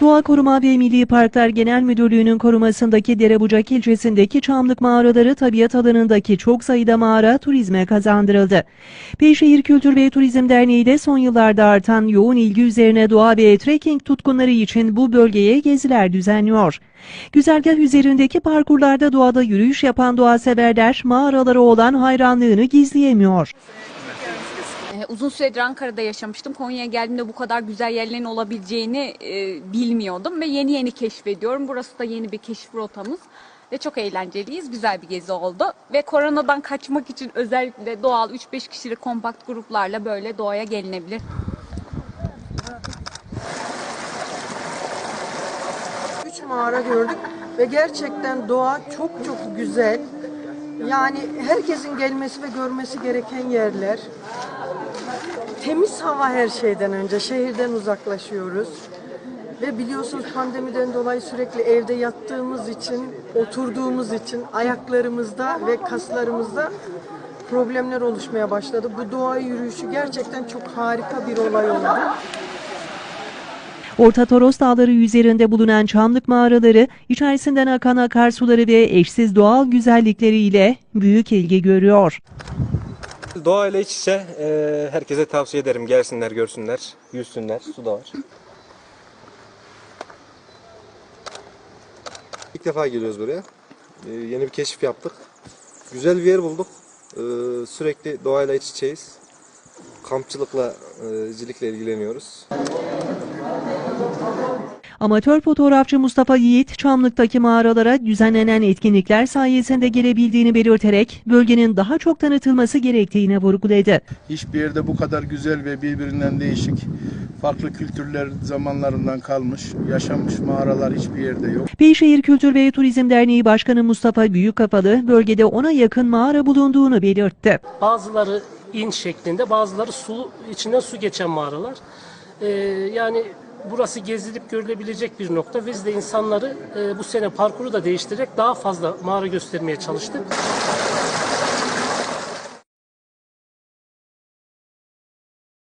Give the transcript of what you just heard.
Doğa Koruma ve Milli Parklar Genel Müdürlüğü'nün korumasındaki Derebucak ilçesindeki Çamlık mağaraları tabiat alanındaki çok sayıda mağara turizme kazandırıldı. Beyşehir Kültür ve Turizm Derneği de son yıllarda artan yoğun ilgi üzerine doğa ve trekking tutkunları için bu bölgeye geziler düzenliyor. Güzergah üzerindeki parkurlarda doğada yürüyüş yapan doğa severler mağaralara olan hayranlığını gizleyemiyor. Ee, Uzun süredir Ankara'da yaşamıştım. Konya'ya geldiğimde bu kadar güzel yerlerin olabileceğini e, bilmiyordum ve yeni yeni keşfediyorum. Burası da yeni bir keşif rotamız ve çok eğlenceliyiz. Güzel bir gezi oldu ve koronadan kaçmak için özellikle doğal 3-5 kişilik kompakt gruplarla böyle doğaya gelinebilir. Üç mağara gördük ve gerçekten doğa çok çok güzel. Yani herkesin gelmesi ve görmesi gereken yerler. Temiz hava her şeyden önce. Şehirden uzaklaşıyoruz. Ve biliyorsunuz pandemiden dolayı sürekli evde yattığımız için, oturduğumuz için ayaklarımızda ve kaslarımızda problemler oluşmaya başladı. Bu doğa yürüyüşü gerçekten çok harika bir olay oldu. Orta Toros Dağları üzerinde bulunan Çamlık mağaraları, içerisinden akan akarsuları ve eşsiz doğal güzellikleriyle büyük ilgi görüyor. Doğayla iç içe e, herkese tavsiye ederim. Gelsinler, görsünler, yüzsünler. Su da var. İlk defa geliyoruz buraya. Ee, yeni bir keşif yaptık. Güzel bir yer bulduk. Ee, sürekli doğayla iç içeyiz. Kampçılıkla, e, cilikle ilgileniyoruz. Amatör fotoğrafçı Mustafa Yiğit, Çamlık'taki mağaralara düzenlenen etkinlikler sayesinde gelebildiğini belirterek bölgenin daha çok tanıtılması gerektiğini vurguladı. Hiçbir yerde bu kadar güzel ve birbirinden değişik farklı kültürler zamanlarından kalmış, yaşanmış mağaralar hiçbir yerde yok. Beyşehir Kültür ve Turizm Derneği Başkanı Mustafa Büyükkafalı, bölgede ona yakın mağara bulunduğunu belirtti. Bazıları in şeklinde, bazıları su içinden su geçen mağaralar. Ee, yani burası gezilip görülebilecek bir nokta. Biz de insanları e, bu sene parkuru da değiştirerek daha fazla mağara göstermeye çalıştık.